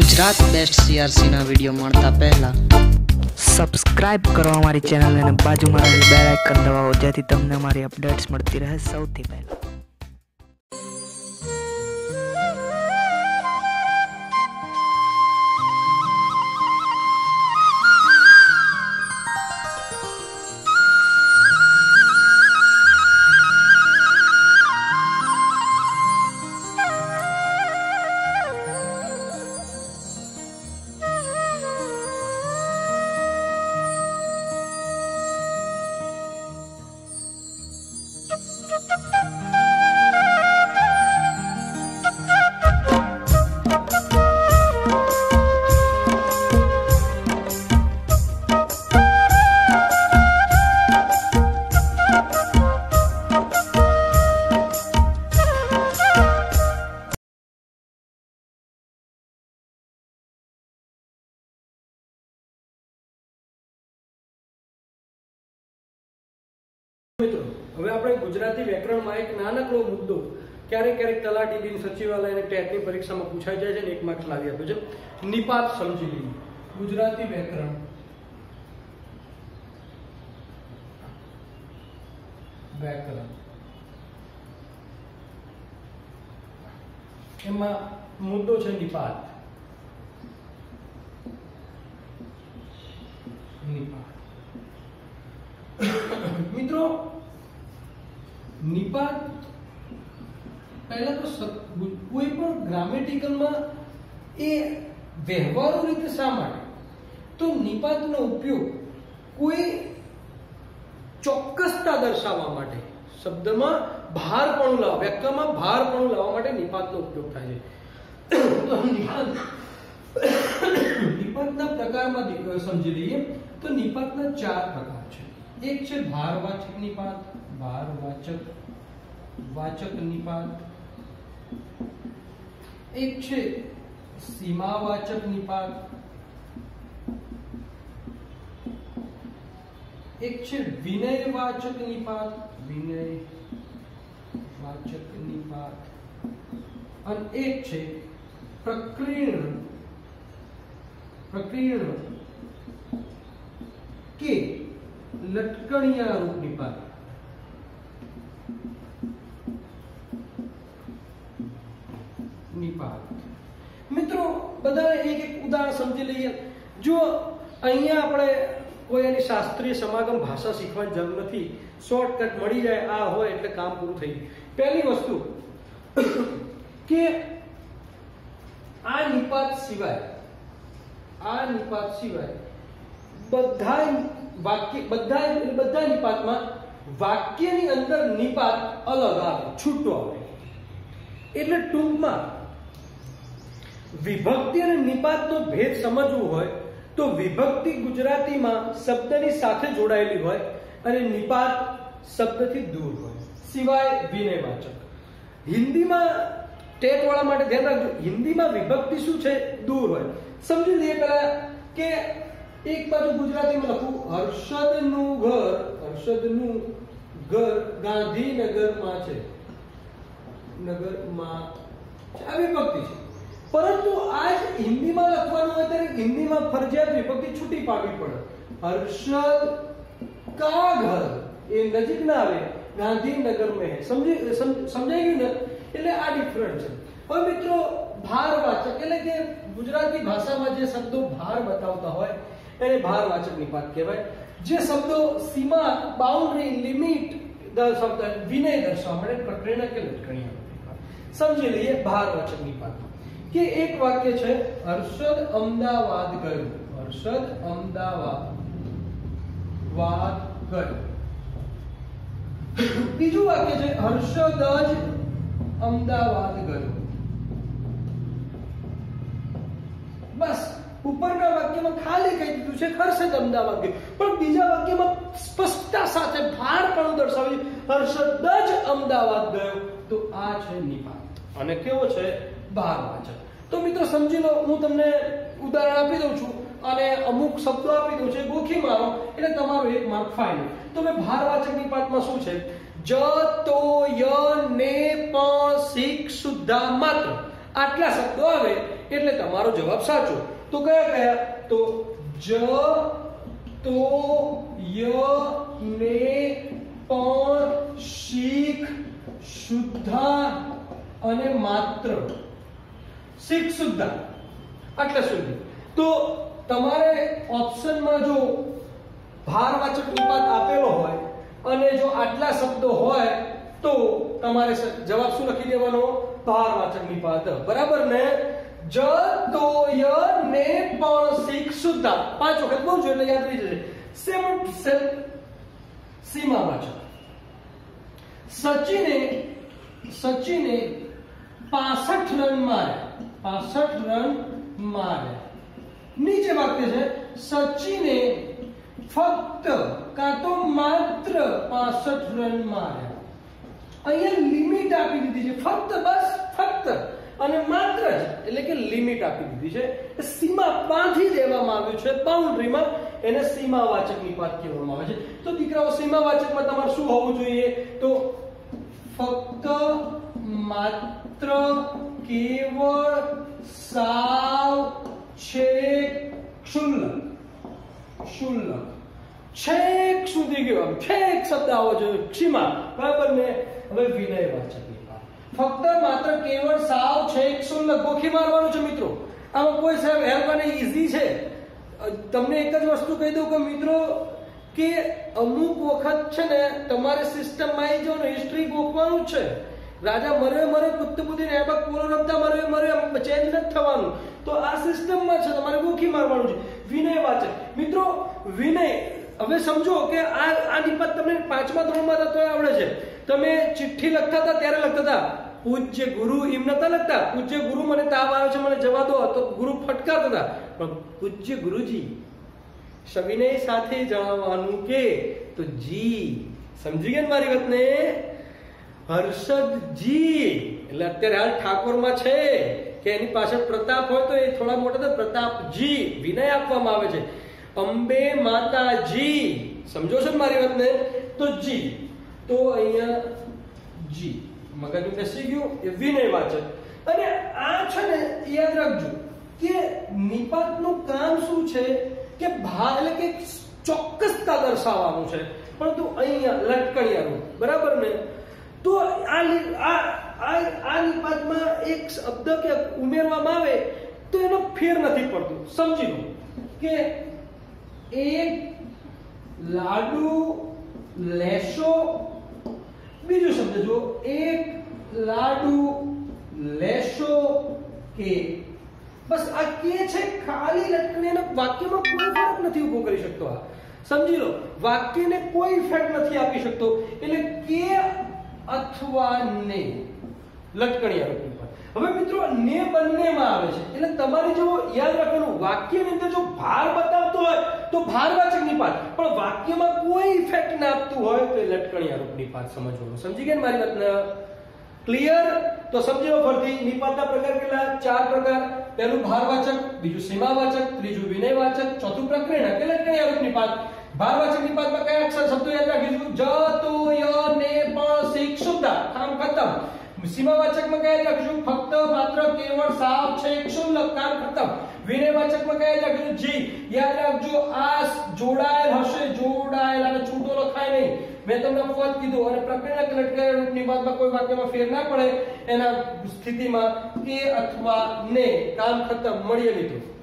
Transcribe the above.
Gujarat best સીઆરસીના video મળતા પહેલા. Subscribe કરો અમારી ચેનલ અને બાજુમાં રહેલી બેલ આઇકન દબાવો, જેથી તમને અમારી અપડેટ્સ મળતી રહે સૌથી પહેલા. મિત્રો, હવે આપણે ગુજરાતી વ્યાકરણમાં એક નાનકડો મુદ્દો, ક્યારેક ક્યારેક તલાટી બિન સચિવાલય અને ટેટની પરીક્ષામાં પૂછાઈ જાય છે એક માર્ક્સ લાવી આપ્યો છે. નિપાત સમજી લઈએ ગુજરાતી વ્યાકરણ. વ્યાકરણ. એમાં મુદ્દો છે નિપાત નિપાત મિત્રો નિપાત પહેલા તો કોઈ પણ ગ્રામેટિકલમાં એ વ્યવહારુ રીતે શા માટે? તો નિપાતનો ઉપયોગ કોઈ ચોક્કસતા દર્શાવવા માટે. શબ્દમાં ભારપણું લાવવા ભાર ભારપણું લાવવા માટે નિપાતનો ઉપયોગ થાય છે. તો નિપાત નિપાતના પ્રકારમાં સમજી લઈએ. તો નિપાતના ચાર પ્રકાર છે. એક છે ભારવાચક નિપાત, ભારવાચક વાચક નિપાત એક છે સીમાવાચક નિપાત. એક છે વિનયવાચક નિપાત. વિનય વાચક નિપાત. અને એક છે પ્રકીર્ણ. પ્રકીર્ણ. કે લટકણિયા રૂપ નિપાત. મિત્રો બધા એક એક ઉદાહરણ સમજી લઈએ. જો અહીંયા આપણે કોઈ એની શાસ્ત્રીય સમાગમ ભાષા શીખવાની જરૂર નથી. શોર્ટકટ મળી જાય, આ હોય એટલે કામ પૂરું થઈ પહેલી વસ્તુ, કે આ નિપાત સિવાય, આ નિપાત સિવાય બધા વાક્ય, બધા બધા નિપાતમાં વાક્યની અંદર નિપાત અલગ આવે, છૂટો આવે. એટલે ટૂંકમાં વિભક્તિ અને નિપાતનો ભેદ સમજવો હોય તો વિભક્તિ ગુજરાતીમાં શબ્દની સાથે જોડાયેલી હોય અને નિપાત શબ્દથી દૂર હોય. સિવાય વિનયવાચક. હિન્દીમાં ટેટવાળા માટે ધ્યાન રાખજો. હિન્દીમાં વિભક્તિ શું છે? દૂર હોય. સમજી લઈએ પહેલા કે એક બાજુ ગુજરાતીમાં લખું, હર્ષદનું ઘર હર્ષદનું ઘર ગાંધીનગરમાં છે. નગરમાં આ વિભક્તિ છે. પરંતુ આ હિન્દીમાં લખવાનું હોય ત્યારે હિન્દીમાં ફરજિયાત વિભક્તિ છૂટી પાડવી પડે. હર્ષદ કા ઘર એ નજીક ના આવે, ગાંધીનગર મેં. સમજી, સમ- સમજાઈ ગયું ને? એટલે આ ડિફરન્ટ છે. હવે મિત્રો ભારવાચક એટલે કે ગુજરાતી ભાષામાં જે શબ્દો ભાર બતાવતા હોય એને ભારવાચક નિપાત કહેવાય. જે શબ્દો સીમા બાઉન્ડ્રી લિમિટ શબ્દ વિનય દર્શાવવા માટે પ્રેરણા કે લટકણી સમજી લઈએ ભારવાચક નિપાત કે એક વાક્ય છે હર્ષદ અમદાવાદ ગયો. હર્ષદ અમદાવાદ. વાદ ગયો. બીજું વાક્ય છે હર્ષદ જ અમદાવાદ ગયો. બસ ઉપરના વાક્યમાં ખાલી કહી દીધું છે હર્ષદ અમદાવાદ ગયો. પણ બીજા વાક્યમાં સ્પષ્ટતા સાથે ભારપણું પણ દર્શાવી હર્ષદ જ અમદાવાદ ગયો. તો આ છે નિપાત. અને કેવો છે? ભારવાચક તો મિત્રો સમજી લો, હું તમને ઉદાહરણ આપી દઉં છું અને અમુક શબ્દો આપી દઉં છે ગોખી મારો, એટલે તમારો એક માર્ક ફાઇનલ તો મેં ભારવાચક પાઠમાં શું છે? જ તો ય ને પ શીખ સુદ્ધા માત્ર આટલા શબ્દો આવે, એટલે તમારો જવાબ સાચો. તો કયા કયા? તો જ તો ય ને પણ શીખ શુદ્ધા અને માત્ર. શીખ શુદ્ધા. એટલે સુધી. તો તમારે ઓપ્શનમાં જો ભારવાચક નિપાત આપેલો હોય અને જો આટલા શબ્દો હોય તો તમારે જવાબ શું લખી દેવાનો? ભારવાચક નિપાત બરાબર ને? જ તો ને, પણ શીખ શુદ્ધા. પાંચ વખત બહુ એટલે યાદ રહી જશે. સેમ સેમ સીમાવાચક. સચિને સચિને 65 રન માર્યા. 65 રન માર્યા. નીચે વાક્ય છે સચિને ફક્ત કાં તો માત્ર 65 રન માર્યા. અહીંયા લિમિટ આપી દીધી છે, ફક્ત બસ, ફક્ત. અને માત્ર જ, એટલે કે લિમિટ આપી દીધી છે. સીમા બાંધી દેવામાં આવ્યું છે, બાઉન્ડ્રીમાં. એને સીમાવાચક નિપાત કહેવામાં આવે છે. તો દીકરાઓ, સીમાવાચકમાં તમારે શું હોવું જોઈએ? તો ફક્ત માત્ર કેવળ સાવ છેક ક્ષુલ્લક ક્ષુલ્લક છેક સુધી ગયો છેક શબ્દ આવો જોઈએ ક્ષીમા બરાબર ને હવે વિનય વાચક ફક્ત માત્ર કેવળ સાવ છેક ક્ષુલ્લક ગોખી મારવાનું છે મિત્રો. આમાં કોઈ સાહેબ હેલ્પ અને ઈઝી છે. તમને એક જ વસ્તુ કહી દઉં કે મિત્રો, કે અમુક વખત છે ને, તમારે સિસ્ટમમાં આવી જાઓ ને હિસ્ટ્રી ગોખવાનું છે રાજા મરે મરે કુત્તબુદ્દીન એબક પૂરો રમતા મરે મરે ચેન્જ નથી થવાનું. તો આ સિસ્ટમમાં છે, તમારે ગોખી મારવાનું છે. વિનય વાચક. મિત્રો, વિનય, હવે સમજો કે આ આ નિપત તમને પાંચમા ધોરણમાં હતા તો આવડે છે. તમે ચિઠ્ઠી લખતા હતા, ત્યારે લખતા હતા, પૂજ્ય ગુરુ એમ નતા લખતા. પૂજ્ય ગુરુ મને તાવ આવે છે, મને જવા દો. તો ગુરુ ફટકારતા હતા. પણ પૂજ્ય ગુરુજી, સવિનય સાથે જણાવવાનું કે, તો જી, સમજી ગયા મારી વાતને? હર્ષદજી એટલે અત્યારે હાલ ઠાકોરમાં છે કે એની પાછળ પ્રતાપ હોય તો એ થોડા મોટા તો પ્રતાપજી વિનય આપવામાં આવે છે. અંબે માતાજી. સમજો છો મારી વાતને? તો જી. તો અહીંયા જી. મગજ બેસી ગયું, એ વિનય વાચક. અને આ છે ને યાદ રાખજો કે નિપાતનું કામ શું છે કે ભા એટલે કે ચોક્કસતા દર્શાવવાનું છે. પરંતુ અહીંયા લટકણિયાનું. બરાબર ને? આ આ આ નિપાતમાં એક શબ્દ કે ઉમેરવામાં આવે તો એનો ફેર નથી પડતો. સમજી લો. કે એક લાડુ લેશો. બીજો શબ્દ જો એક લાડુ લેશો કે બસ આ કે છે ખાલી લખીને વાક્યમાં કોઈ ફરક નથી ઊભો કરી શકતો આ. સમજી લો. વાક્યને કોઈ ઇફેક્ટ નથી આપી શકતો. એટલે કે અથવા ને. લટકણિયા રૂપની પર હવે મિત્રો, ને બંનેમાં આવે છે. એટલે તમારે જો યાદ રાખવાનું, વાક્યની અંદર જો ભાર બતાવતો હોય, તો ભારવાચક નિપાત પણ વાક્યમાં કોઈ ઇફેક્ટ ના આપતું હોય, તો એ લટકણિયા રૂપની નિપાત સમજવાનું. સમજી ગયા મારી વાતને? ક્લિયર તો સમજો ફરતી નિપાતના પ્રકાર કેટલા? ચાર પ્રકાર. પહેલું ભારવાચક બીજું સીમાવાચક, ત્રીજું વિનયવાચક, ચોથું પ્રક્રિયા કે લટકણિયા રૂપ નિપાત ભારવાચક નિપાતમાં કયા અક્ષર શબ્દો યાદ રાખીશું? જ ય, ને, પ, શીખ, શુદ્ધ. કામ ખતમ. સીમાવાચકમાં કયા લખીશું ફક્ત, માત્ર, કેવળ, સાવ છે ક્ષુલ્લક કામ ખતમ. વિનયવાચકમાં કયા લખીશું જી. યાદ રાખજો આ જોડાયેલ હશે, જોડાયેલ અને છૂટો લખાય નહીં. મેં તમને ફોજ કીધું અને પ્રક્રિયા લટકાયેલ રૂપની વાતમાં કોઈ વાક્યમાં ફેર ના પડે એના સ્થિતિમાં કે અથવા ને કામ ખતમ. મળીએ મિત્રો.